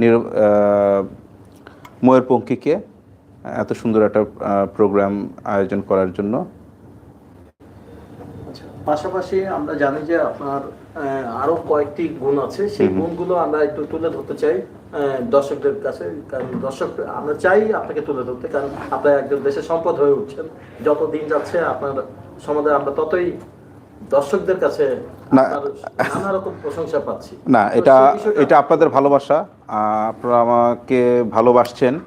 নির ময়ূরপঙ্খীকে এত সুন্দর একটা প্রোগ্রাম আয়োজন করার জন্য। আচ্ছা, পাশাপাশি আমরা জানি যে আপনার আরও কয়েকটি গুণ আছে। সেই গুণগুলো আমরা একটু তুলে ধরতে চাই দর্শকদের কাছে। কারণ দর্শক আমরা চাই আপনাকে তুলে ধরতে কারণ আপনার একজন দেশের সম্পদ হয়ে উঠছেন। যত দিন যাচ্ছে আপনার সমাজে আমরা ততই দর্শকদের কাছে না। নানা রকম প্রশংসা পাচ্ছি। না এটা এটা আপনাদের ভালোবাসা। আপনারা আমাকে ভালোবাসছেন।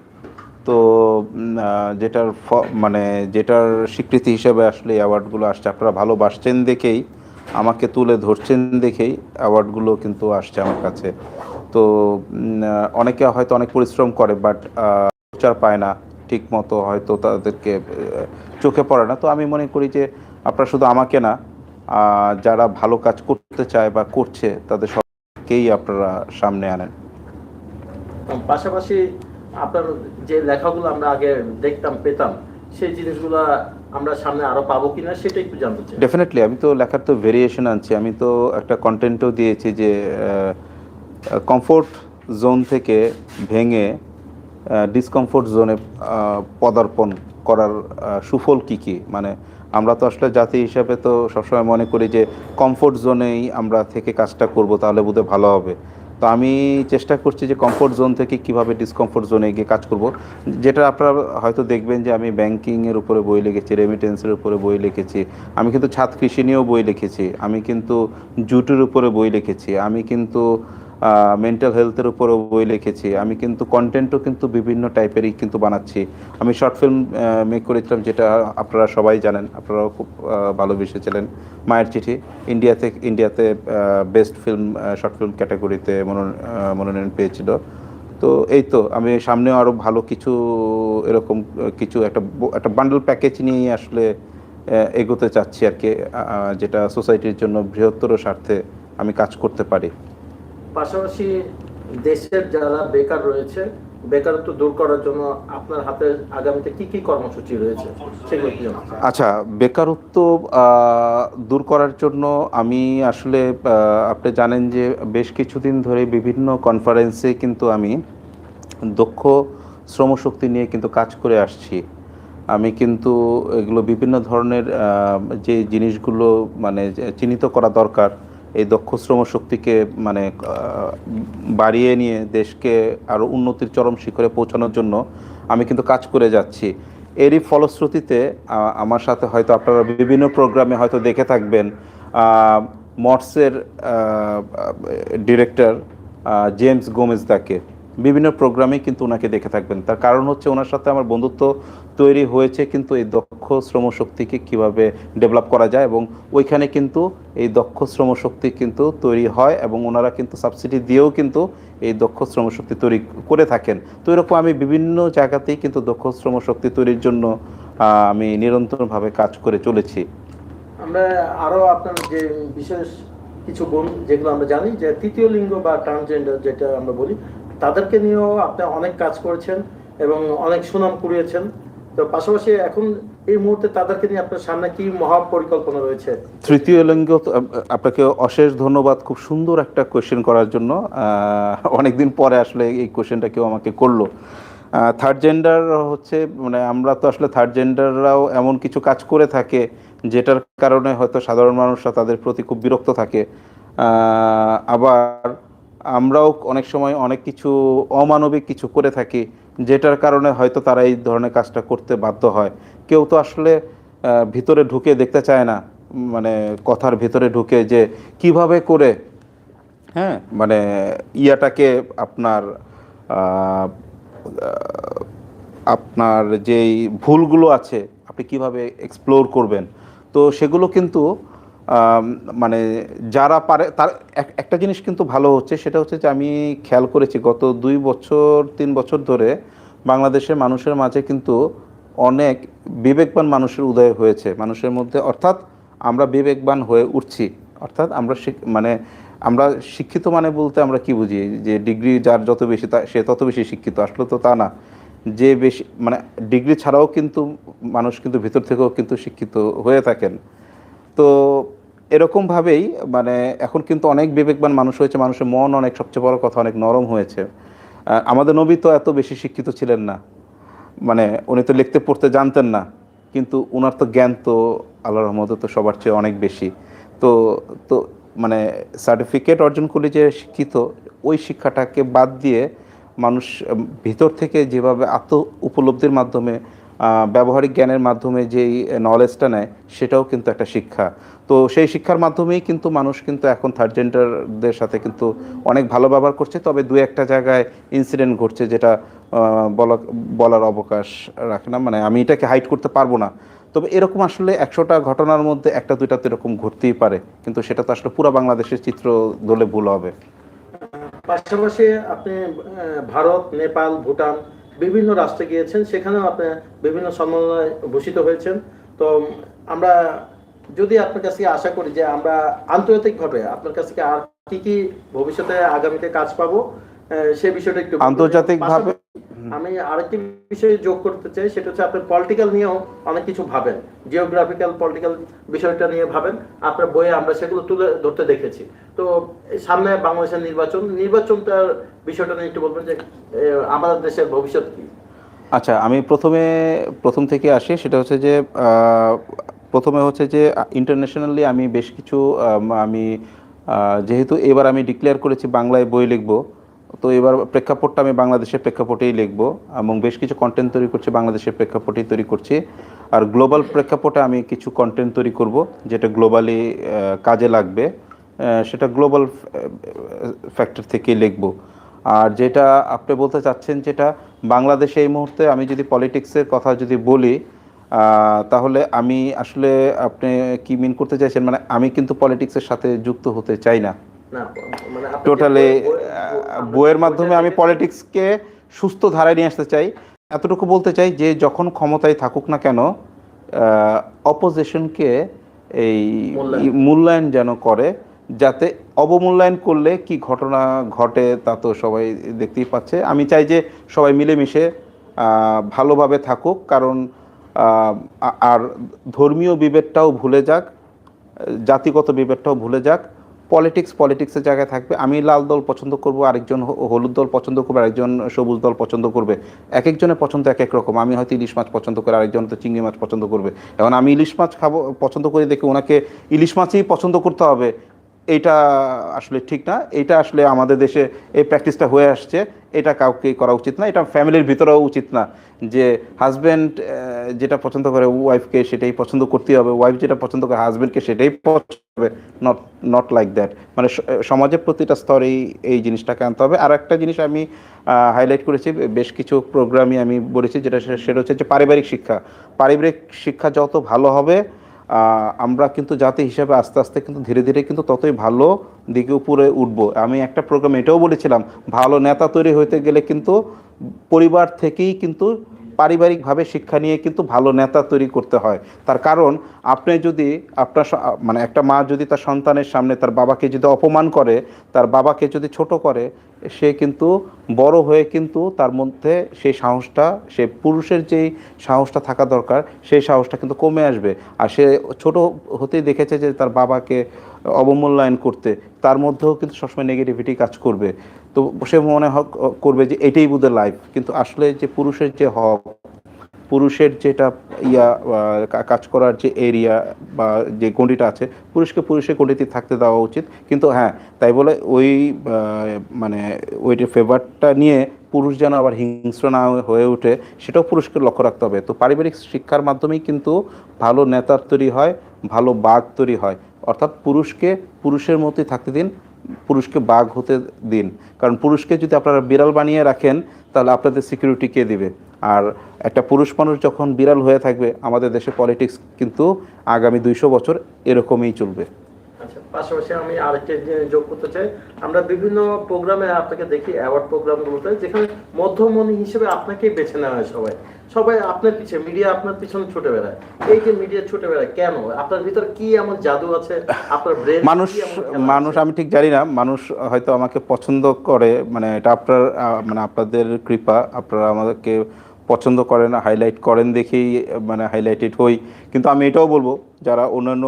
তো যেটার ফ- মানে যেটার স্বীকৃতি হিসেবে আসলে অ্যাওয়ার্ডগুলো আসছে আপনারা ভালোবাসছেন দেখেই আমাকে তুলে ধরছেন দেখেই অ্যাওয়ার্ডগুলো কিন্তু আসছে আমার কাছে। তো অনেকে হয়তো অনেক পরিশ্রম করে বাট প্রচার পায় না ঠিক মতো হয়তো তাদেরকে চোখে পড়ে না। তো আমি মনে করি যে আপনারা শুধু আমাকে না যারা ভালো কাজ করতে চায় বা করছে তাদের সবকেই আপনারা সামনে আনেন। পাশাপাশি আপনার যে লেখাগুলো আমরা আগে দেখতাম পেতাম সেই জিনিসগুলো আমরা সামনে আরও পাবো কিনা সেটা একটু জানতে চাই। ডেফিনেটলি আমি তো লেখার তো ভেরিয়েশন আনছি। আমি তো একটা কন্টেন্টও দিয়েছি যে কমফোর্ট জোন থেকে ভেঙে ডিসকমফোর্ট জোনে পদার্পণ করার সুফল কি কি? মানে আমরা তো আসলে জাতি হিসাবে তো সবসময় মনে করি যে কমফোর্ট জোনেই আমরা থেকে কাজটা করব, তাহলে বোধহয় ভালো হবে। তো আমি চেষ্টা করছি যে কমফোর্ট জোন থেকে কীভাবে ডিসকমফোর্ট জোনে গিয়ে কাজ করব। যেটা আপনারা হয়তো দেখবেন যে আমি ব্যাংকিংয়ের উপরে বই লিখেছি রেমিটেন্সের উপরে বই লিখেছি, আমি কিন্তু ছাদ কৃষি নিয়েও বই লিখেছি, আমি কিন্তু জুটের উপরে বই লিখেছি, আমি কিন্তু মেন্টাল হেলথের উপরেও বই লিখেছি। আমি কিন্তু কন্টেন্টও কিন্তু বিভিন্ন টাইপেরই কিন্তু বানাচ্ছি। আমি শর্ট ফিল্ম মেক করেছিলাম যেটা আপনারা সবাই জানেন, আপনারাও খুব ভালোবেসেছিলেন। মায়ের চিঠি ইন্ডিয়াতে ইন্ডিয়াতে বেস্ট ফিল্ম শর্ট ফিল্ম ক্যাটাগরিতে মনোনয়ন পেয়েছিল। তো এই তো, আমি সামনেও আরও ভালো কিছু, এরকম কিছু একটা একটা বান্ডেল প্যাকেজ নিয়েই আসলে এগোতে চাচ্ছি আর কি যেটা সোসাইটির জন্য বৃহত্তর স্বার্থে আমি কাজ করতে পারি। পাশাপাশি দেশের যারা বেকার রয়েছে, বেকারত্ব দূর করার জন্য আপনার হাতে আগামীতে কি কি কর্মসূচি রয়েছে? সেগুলো আচ্ছা বেকারত্ব দূর করার জন্য আমি আসলে আপনি জানেন যে বেশ কিছুদিন ধরে বিভিন্ন কনফারেন্সে কিন্তু আমি দক্ষ শ্রমশক্তি নিয়ে কিন্তু কাজ করে আসছি। আমি কিন্তু এগুলো বিভিন্ন ধরনের যে জিনিসগুলো মানে চিহ্নিত করা দরকার এই দক্ষ শ্রম শক্তিকে মানে বাড়িয়ে নিয়ে দেশকে আরও উন্নতির চরম শিখরে পৌঁছানোর জন্য আমি কিন্তু কাজ করে যাচ্ছি। এরই ফলশ্রুতিতে আমার সাথে হয়তো আপনারা বিভিন্ন প্রোগ্রামে হয়তো দেখে থাকবেন মটসের ডিরেক্টর জেমস গোমেজ দাকে বিভিন্ন প্রোগ্রামে কিন্তু ওনাকে দেখে থাকবেন। তার কারণ হচ্ছে ওনার সাথে আমার বন্ধুত্ব তৈরি হয়েছে কিন্তু এই দক্ষ শ্রমশক্তিকে কীভাবে ডেভেলপ করা যায় এবং ওইখানে কিন্তু এই দক্ষ শ্রমশক্তি কিন্তু তৈরি হয় এবং ওনারা কিন্তু সাবসিডি দিয়েও কিন্তু এই দক্ষ শ্রমশক্তি তৈরি করে থাকেন। তো এরকম আমি বিভিন্ন জায়গাতেই কিন্তু দক্ষ শ্রমশক্তি তৈরির জন্য আমি নিরন্তরভাবে কাজ করে চলেছি। আমরা আরও আপনার যে বিশেষ কিছু গুণ যেগুলো আমরা জানি যে তৃতীয় লিঙ্গ বা ট্রান্সজেন্ডার যেটা আমরা বলি তাদেরকে নিয়েও আপনি অনেক কাজ করেছেন এবং অনেক সুনাম কুড়িয়েছেন। তো পাশাপাশি এখন এই মুহূর্তে তাদেরকে নিয়ে আপনার সামনে কি মহা পরিকল্পনা রয়েছে? তৃতীয় লিঙ্গ, আপনাকে অশেষ ধন্যবাদ খুব সুন্দর একটা কোয়েশ্চেন করার জন্য। অনেক দিন পরে আসলে এই কোয়েশ্চেনটা কেউ আমাকে করল। থার্ড জেন্ডার হচ্ছে মানে আমরা তো আসলে থার্ড জেন্ডাররাও এমন কিছু কাজ করে থাকে, যেটার কারণে হয়তো সাধারণ মানুষরা তাদের প্রতি খুব বিরক্ত থাকে। আবার আমরাও অনেক সময় অনেক কিছু অমানবিক কিছু করে থাকি, যেটার কারণে হয়তো তারা এই ধরনের কাজটা করতে বাধ্য হয়। কেউ তো আসলে ভিতরে ঢুকে দেখতে চায় না মানে কথার ভিতরে ঢুকে যে কীভাবে করে হ্যাঁ মানে ইয়াটাকে আপনার আপনার যেই ভুলগুলো আছে, আপনি কীভাবে এক্সপ্লোর করবেন। তো সেগুলো কিন্তু মানে যারা পারে, তার এক- একটা জিনিস কিন্তু ভালো হচ্ছে, সেটা হচ্ছে যে আমি খেয়াল করেছি, গত দুই বছর, তিন বছর ধরে বাংলাদেশের মানুষের মাঝে কিন্তু অনেক বিবেকবান মানুষের উদয় হয়েছে। মানুষের মধ্যে অর্থাৎ আমরা বিবেকবান হয়ে উঠছি। অর্থাৎ আমরা মানে আমরা শিক্ষিত মানে বলতে আমরা কি বুঝি? যে ডিগ্রি যার যত বেশি তা, সে তত বেশি শিক্ষিত। আসলে তো তা না। যে বেশি মানে ডিগ্রি ছাড়াও কিন্তু মানুষ কিন্তু ভিতর থেকেও কিন্তু শিক্ষিত হয়ে থাকেন। তো এরকমভাবেই মানে এখন কিন্তু অনেক বিবেকবান মানুষ হয়েছে, মানুষের মন অনেক সবচেয়ে বড় কথা, অনেক নরম হয়েছে। আমাদের নবী তো এত বেশি শিক্ষিত ছিলেন না। মানে উনি তো লিখতে পড়তে জানতেন না, কিন্তু ওনার তো জ্ঞান তো আল্লাহ রহমতে তো সবার চেয়ে অনেক বেশি। তো তো মানে সার্টিফিকেট অর্জন করলে যে শিক্ষিত, ওই শিক্ষাটাকে বাদ দিয়ে মানুষ ভিতর থেকে যেভাবে আত্ম উপলব্ধির মাধ্যমে ব্যবহারিক জ্ঞানের মাধ্যমে যেই নলেজটা নেয়, সেটাও কিন্তু একটা শিক্ষা। তো সেই শিক্ষার মাধ্যমেই কিন্তু মানুষ কিন্তু এখন থার্ড জেন্ডারদের সাথে কিন্তু অনেক ভালো ব্যবহার করছে। তবে দু একটা জায়গায় ইনসিডেন্ট ঘটছে যেটা বলা, বলার অবকাশ রাখে না। মানে আমি এটাকে হাইট করতে পারব না। তবে এরকম আসলে একশোটা ঘটনার মধ্যে একটা দুইটা তো এরকম ঘটতেই পারে। কিন্তু সেটা তো আসলে পুরো বাংলাদেশের চিত্র ধরলে ভুল হবে। পাশাপাশি আপনি ভারত, নেপাল, ভুটান বিভিন্ন রাষ্ট্রে গিয়েছেন। সেখানেও আপনি বিভিন্ন সম্মাননায় ভূষিত হয়েছেন। তো আমরা যদি আপনার কাছে আশা করি যে আমরা আন্তর্জাতিকভাবে আপনার কাছ থেকে আর কি কি ভবিষ্যতে আগামীতে কাজ পাবো সেই বিষয়টা একটু আন্তর্জাতিকভাবে- আমি আরেকটি বিষয়ে যোগ করতে চাই সেটা হচ্ছে আপনি পলিটিক্যাল নিয়েও অনেক কিছু ভাবেন। জিওগ্রাফিক্যাল পলিটিক্যাল বিষয়টা নিয়ে ভাবেন। আপনার বইয়ে আমরা সেগুলো তুলে ধরতে দেখেছি। তো সামনে বাংলাদেশের নির্বাচন নির্বাচনটার বিষয়টা নিয়ে একটু বলবেন যে আমাদের দেশের ভবিষ্যৎ কি? আচ্ছা আমি প্রথমে প্রথম থেকে আসি সেটা হচ্ছে যে আহ, প্রথমে হচ্ছে যে ইন্টারন্যাশনালি আমি বেশ কিছু, আমি যেহেতু এবার আমি ডিক্লেয়ার করেছি বাংলায় বই লিখব, তো এবার প্রেক্ষাপটটা আমি বাংলাদেশের প্রেক্ষাপটেই লিখব এবং বেশ কিছু কন্টেন্ট তৈরি করছি, বাংলাদেশের প্রেক্ষাপটেই তৈরি করছি। আর গ্লোবাল প্রেক্ষাপটে আমি কিছু কন্টেন্ট তৈরি করব, যেটা গ্লোবালি কাজে লাগবে সেটা গ্লোবাল ফ্যাক্টর থেকেই লিখব। আর যেটা আপনি বলতে চাচ্ছেন, যেটা বাংলাদেশে এই মুহূর্তে আমি যদি পলিটিক্সের কথা যদি বলি তাহলে আমি আসলে আপনি কি মিন করতে চাইছেন? মানে আমি কিন্তু পলিটিক্সের সাথে যুক্ত হতে চাই না। মানে টোটালি আমরা বইয়ের মাধ্যমে আমি পলিটিক্সকে সুস্থ ধারায় নিয়ে আসতে চাই। এতটুকু বলতে চাই যে যখন ক্ষমতায় থাকুক না কেন অপোজিশনকে এই মূল্যায়ন। যেন করে যাতে অবমূল্যায়ন করলে কি ঘটনা ঘটে তা তো সবাই দেখতেই পাচ্ছে। আমি চাই যে সবাই মিলেমিশে ভালোভাবে থাকুক কারণ আর ধর্মীয় বিভেদটাও ভুলে যাক, জাতিগত বিভেদটাও ভুলে যাক পলিটিক্স পলিটিক্সের জায়গায় থাকবে। আমি লাল দল পছন্দ করব, আরেকজন হলুদ দল পছন্দ করবে, আরেকজন সবুজ দল পছন্দ করবে। এক একজনের পছন্দ এক এক রকম। আমি হয়তো ইলিশ মাছ পছন্দ করে, আরেকজন তো চিংড়ি মাছ পছন্দ করবে। এখন আমি ইলিশ মাছ খাব, পছন্দ করে দেখি ওনাকে ইলিশ মাছই পছন্দ করতে হবে। এইটা আসলে ঠিক না। এটা আসলে আমাদের দেশে এই প্র্যাকটিসটা হয়ে আসছে। এটা কাউকে করা উচিত না। এটা ফ্যামিলির ভিতরেও উচিত না যে হাজব্যান্ড যেটা পছন্দ করে ওয়াইফকে সেটাই পছন্দ করতেই হবে। ওয়াইফ যেটা পছন্দ করে হাজব্যান্ডকে সেটাই পছন্দ হবে নট নট লাইক দ্যাট মানে সমাজের প্রতিটা স্তরেই এই জিনিসটাকে আনতে হবে। আর একটা জিনিস আমি হাইলাইট করেছি, বেশ কিছু প্রোগ্রামই আমি বলেছি যেটা সেটা হচ্ছে যে পারিবারিক শিক্ষা। পারিবারিক শিক্ষা যত ভালো হবে আমরা কিন্তু জাতি হিসাবে আস্তে আস্তে কিন্তু ধীরে ধীরে কিন্তু ততই ভালো দিকে উপরে উঠব। আমি একটা প্রোগ্রাম এটাও বলেছিলাম, ভালো নেতা তৈরি হতে গেলে কিন্তু পরিবার থেকেই কিন্তু পারিবারিকভাবে শিক্ষা নিয়ে কিন্তু ভালো নেতা তৈরি করতে হয়। তার কারণ, আপনি যদি আপনার মানে একটা মা যদি তার সন্তানের সামনে তার বাবাকে যদি অপমান করে, তার বাবাকে যদি ছোট করে, সে কিন্তু বড় হয়ে কিন্তু তার মধ্যে সেই সাহসটা, সে পুরুষের যেই সাহসটা থাকা দরকার, সেই সাহসটা কিন্তু কমে আসবে। আর সে ছোট হতেই দেখেছে যে তার বাবাকে অবমূল্যায়ন করতে, তার মধ্যেও কিন্তু সবসময় নেগেটিভিটি কাজ করবে। তো সে মনে হক করবে যে এটাই বোধহয় লাইফ কিন্তু আসলে যে পুরুষের যে হক, পুরুষের যেটা ইয়া কাজ করার যে এরিয়া বা যে গণ্ডিটা আছে, পুরুষকে পুরুষের গণ্ডিতে থাকতে দেওয়া উচিত। কিন্তু হ্যাঁ তাই বলে ওই মানে ওই যে ফেভারটা নিয়ে পুরুষ যেন আবার হিংস্র না হয়ে ওঠে, সেটাও পুরুষকে লক্ষ্য রাখতে হবে। তো পারিবারিক শিক্ষার মাধ্যমেই কিন্তু ভালো নেতার তৈরি হয়, ভালো বাঘ তৈরি হয়। অর্থাৎ পুরুষকে পুরুষের মতোই থাকতে দিন পুরুষকে বাঘ হতে দিন। কারণ পুরুষকে যদি আপনারা বিড়াল বানিয়ে রাখেন, তাহলে আপনাদের সিকিউরিটি কে দিবে? আর একটা পুরুষ মানুষ যখন বিড়াল হয়ে থাকবে, আমাদের দেশে পলিটিক্স কিন্তু আগামী দুইশো বছর এরকমই চলবে। পাশাপাশি আমি আরেকটা জিনিস যোগ করতে চাই আমরা বিভিন্ন প্রোগ্রামে আপনাকে দেখি অ্যাওয়ার্ড প্রোগ্রামগুলোতে যেখানে মধ্যমণি হিসেবে আপনাকেই বেছে নেওয়া হয় সবাই। সবাই আপনার পিছনে মিডিয়া আপনার পিছনে ছুটে বেড়ায়। এই যে মিডিয়া ছুটে বেড়ায় কেন? আপনার ভিতর কি এমন জাদু আছে? আপনার ব্রেন মানুষ মানুষ আমি ঠিক জানি না মানুষ হয়তো আমাকে পছন্দ করে মানে এটা আপনার মানে আপনাদের কৃপা আপনারা আমাদেরকে পছন্দ করেন হাইলাইট করেন দেখেই মানে হাইলাইটেড হই। কিন্তু আমি এটাও বলব, যারা অন্যান্য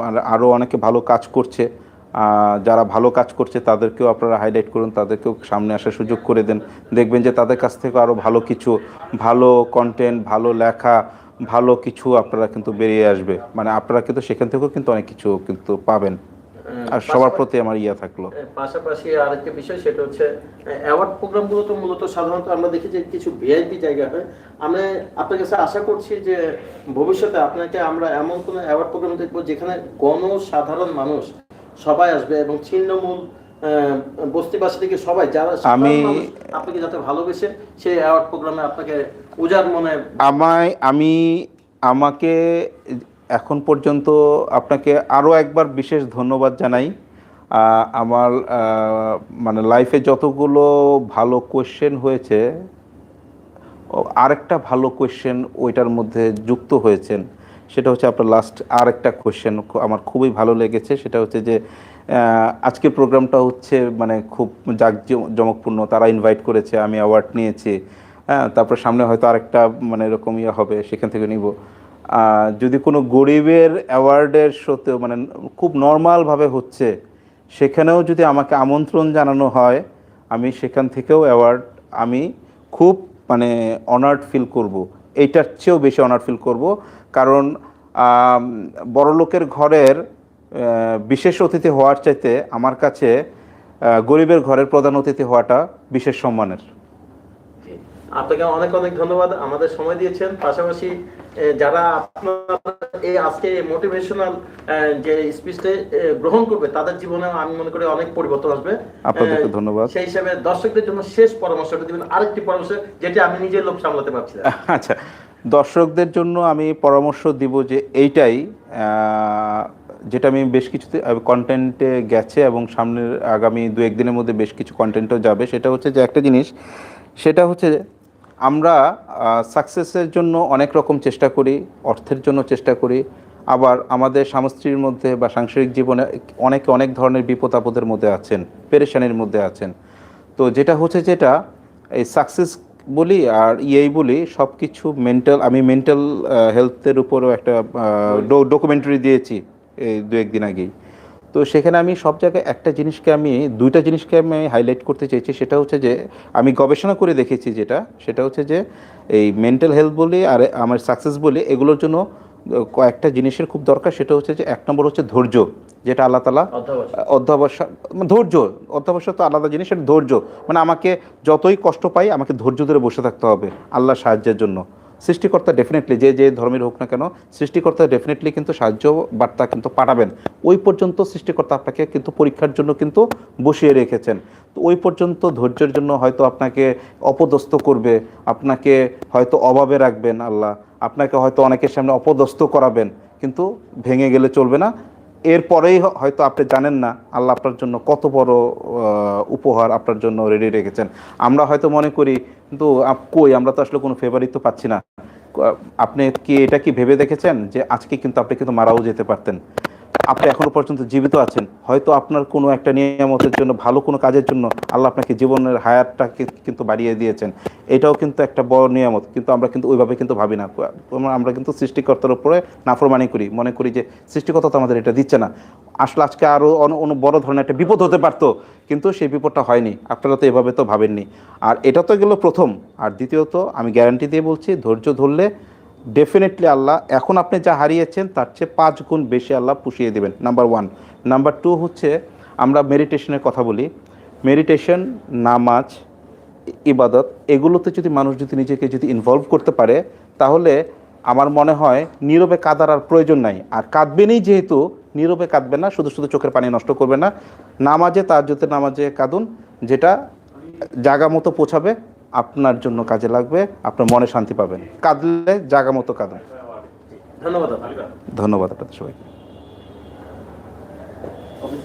মানে আরও অনেকে ভালো কাজ করছে যারা ভালো কাজ করছে, তাদেরকেও আপনারা হাইলাইট করুন, তাদেরকেও সামনে আসার সুযোগ করে দেন। দেখবেন যে তাদের কাছ থেকে আরও ভালো কিছু, ভালো কন্টেন্ট ভালো লেখা, ভালো কিছু আপনারা কিন্তু বেরিয়ে আসবে। মানে আপনারা কিন্তু সেখান থেকেও কিন্তু অনেক কিছু কিন্তু পাবেন। আর সবার প্রতি আমার ইয়া থাকল। পাশাপাশি আরেকটা বিষয় সেটা হচ্ছে অ্যাওয়ার্ড প্রোগ্রামগুলো তো মূলত সাধারণত আমরা দেখি যে কিছু ভিআইপি জায়গা হয়। আমরা আপনার কাছে আশা করছি যে ভবিষ্যতে আপনাকে আমরা এমন কোনো অ্যাওয়ার্ড প্রোগ্রাম দেখব যেখানে গণসাধারণ মানুষ সবাই আসবে এবং ছিন্নমূল বস্তিবাসী থেকে সবাই যারা আমি- আপনাকে যাতে ভালোবেসে সেই অ্যাওয়ার্ড প্রোগ্রামে আপনাকে উজাড় মনে আমায় আমি আমাকে এখন পর্যন্ত আপনাকে আরও একবার বিশেষ ধন্যবাদ জানাই। আমার মানে লাইফে যতগুলো ভালো কোয়েশ্চেন হয়েছে আরেকটা ভালো কোয়েশ্চেন ওইটার মধ্যে যুক্ত হয়েছেন। সেটা হচ্ছে আপনার লাস্ট আরেকটা কোয়েশ্চেন আমার খুবই ভালো লেগেছে। সেটা হচ্ছে যে আজকের প্রোগ্রামটা হচ্ছে মানে খুব জাক জমকপূর্ণ, তারা ইনভাইট করেছে, আমি অ্যাওয়ার্ড নিয়েছি। হ্যাঁ তারপর সামনে হয়তো আরেকটা মানে এরকম ইয়ে হবে, সেখান থেকে নিব। যদি কোনো গরিবের অ্যাওয়ার্ডের সত্ত্বেও মানে খুব নর্মালভাবে হচ্ছে, সেখানেও যদি আমাকে আমন্ত্রণ জানানো হয়, আমি সেখান থেকেও অ্যাওয়ার্ড আমি খুব মানে অনার্ড ফিল করব। এইটার চেয়েও বেশি অনার্ড ফিল করব। কারণ বড়লোকের ঘরের বিশেষ অতিথি হওয়ার চাইতে আমার কাছে গরিবের ঘরের প্রধান অতিথি হওয়াটা বিশেষ সম্মানের। আপনাকে অনেক অনেক ধন্যবাদ আমাদের সময় দিয়েছেন। পাশাপাশি যারা আপনার এই আজকে মোটিভেশনাল যে স্পিচটা গ্রহণ করবে তাদের জীবনে আমি মনে করি অনেক পরিবর্তন আসবে। আপনাদেরকে ধন্যবাদ। সেই হিসাবে দর্শকদের জন্য শেষ পরামর্শটা দিবেন। আরেকটি পরামর্শ যেটা আমি নিজের লোক সামলাতে পারছি আচ্ছা দর্শকদের জন্য আমি পরামর্শ দিব যে এইটাই যেটা আমি বেশ কিছু কন্টেন্টে গেছে এবং সামনের আগামী দু একদিনের মধ্যে বেশ কিছু কন্টেন্টও যাবে। সেটা হচ্ছে যে একটা জিনিস সেটা হচ্ছে আমরা সাকসেসের জন্য অনেক রকম চেষ্টা করি অর্থের জন্য চেষ্টা করি। আবার আমাদের স্বামী স্ত্রীর মধ্যে বা সাংসারিক জীবনে অনেকে অনেক ধরনের বিপদ আপদের মধ্যে আছেন পেরেশানির মধ্যে আছেন। তো যেটা হচ্ছে যেটা এই সাকসেস বলি আর ইয়েই বলি সব কিছু মেন্টাল আমি মেন্টাল হেলথের উপরও একটা ডকুমেন্টারি দিয়েছি এই দু একদিন আগেই। তো সেখানে আমি সব জায়গায় একটা জিনিসকে আমি দুইটা জিনিসকে আমি হাইলাইট করতে চাইছি সেটা হচ্ছে যে আমি গবেষণা করে দেখেছি যেটা সেটা হচ্ছে যে এই মেন্টাল হেলথ বলি আর আমার সাকসেস বলি এগুলোর জন্য কয়েকটা জিনিসের খুব দরকার। সেটা হচ্ছে যে এক নম্বর হচ্ছে ধৈর্য যেটা আল্লাহ তালা। অধ্যাবসায়। ধৈর্য অধ্যাবসায় তো আলাদা জিনিস এটা ধৈর্য। মানে আমাকে যতই কষ্ট পাই আমাকে ধৈর্য ধরে বসে থাকতে হবে আল্লাহ সাহায্যের জন্য। সৃষ্টিকর্তা ডেফিনেটলি যে যে ধর্মের হোক না কেন, সৃষ্টিকর্তা ডেফিনেটলি কিন্তু সাহায্য বার্তা কিন্তু পাঠাবেন। ওই পর্যন্ত সৃষ্টিকর্তা আপনাকে কিন্তু পরীক্ষার জন্য কিন্তু বসিয়ে রেখেছেন। তো ওই পর্যন্ত ধৈর্যের জন্য হয়তো আপনাকে অপদস্থ করবে, আপনাকে হয়তো অভাবে রাখবেন আল্লাহ, আপনাকে হয়তো অনেকের সামনে অপদস্থ করাবেন, কিন্তু ভেঙে গেলে চলবে না। এরপরেই হয়তো আপনি জানেন না, আল্লাহ আপনার জন্য কত বড় উপহার আপনার জন্য রেডি রেখেছেন। আমরা হয়তো মনে করি, কিন্তু কই, আমরা তো আসলে কোনো ফেভারিট তো পাচ্ছি না। আপনি কি এটা কি ভেবে দেখেছেন যে আজকে কিন্তু আপনি কিন্তু মারাও যেতে পারতেন? আপনি এখনও পর্যন্ত জীবিত আছেন, হয়তো আপনার কোনো একটা নিয়ামতের জন্য, ভালো কোনো কাজের জন্য আল্লাহ আপনাকে জীবনের হায়াতটাকে কিন্তু বাড়িয়ে দিয়েছেন। এটাও কিন্তু একটা বড় নিয়ামত, কিন্তু আমরা কিন্তু ওইভাবে কিন্তু ভাবি না। আমরা- আমরা কিন্তু সৃষ্টিকর্তার উপরে নাফরমানি করি, মনে করি যে সৃষ্টিকর্তা তো আমাদের এটা দিচ্ছে না। আসলে আজকে আরও অন্য বড় ধরনের একটা বিপদ হতে পারতো, কিন্তু সেই বিপদটা হয়নি, আপনারা তো এভাবে তো ভাবেননি। আর এটা তো গেল প্রথম, আর দ্বিতীয়ত আমি গ্যারান্টি দিয়ে বলছি, ধৈর্য ধরলে ডেফিনেটলি আল্লাহ, এখন আপনি যা হারিয়েছেন, তার চেয়ে পাঁচ গুণ বেশি আল্লাহ পুষিয়ে দেবেন নাম্বার ওয়ান নাম্বার টু হচ্ছে, আমরা মেডিটেশনের কথা বলি। মেডিটেশন নামাজ, ইবাদত, এগুলোতে যদি মানুষ যদি নিজেকে যদি ইনভলভ করতে পারে, তাহলে আমার মনে হয় নীরবে কাদার আর প্রয়োজন নাই। আর কাঁদবেনই যেহেতু, নীরবে কাঁদবে না, শুধু শুধু চোখের পানি নষ্ট করবে না। নামাজে তার যদি নামাজে কাঁদুন, যেটা জাগা মতো পৌঁছাবে আপনার জন্য কাজে লাগবে আপনার মনে শান্তি পাবেন। কাঁদলে জাগা মতো কাঁদুন। ধন্যবাদ ধন্যবাদ আপনাদের সবাইকে।